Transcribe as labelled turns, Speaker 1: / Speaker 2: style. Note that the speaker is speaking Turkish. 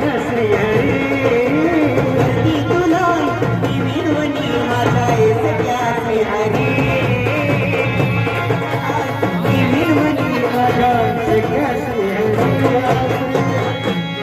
Speaker 1: Yes.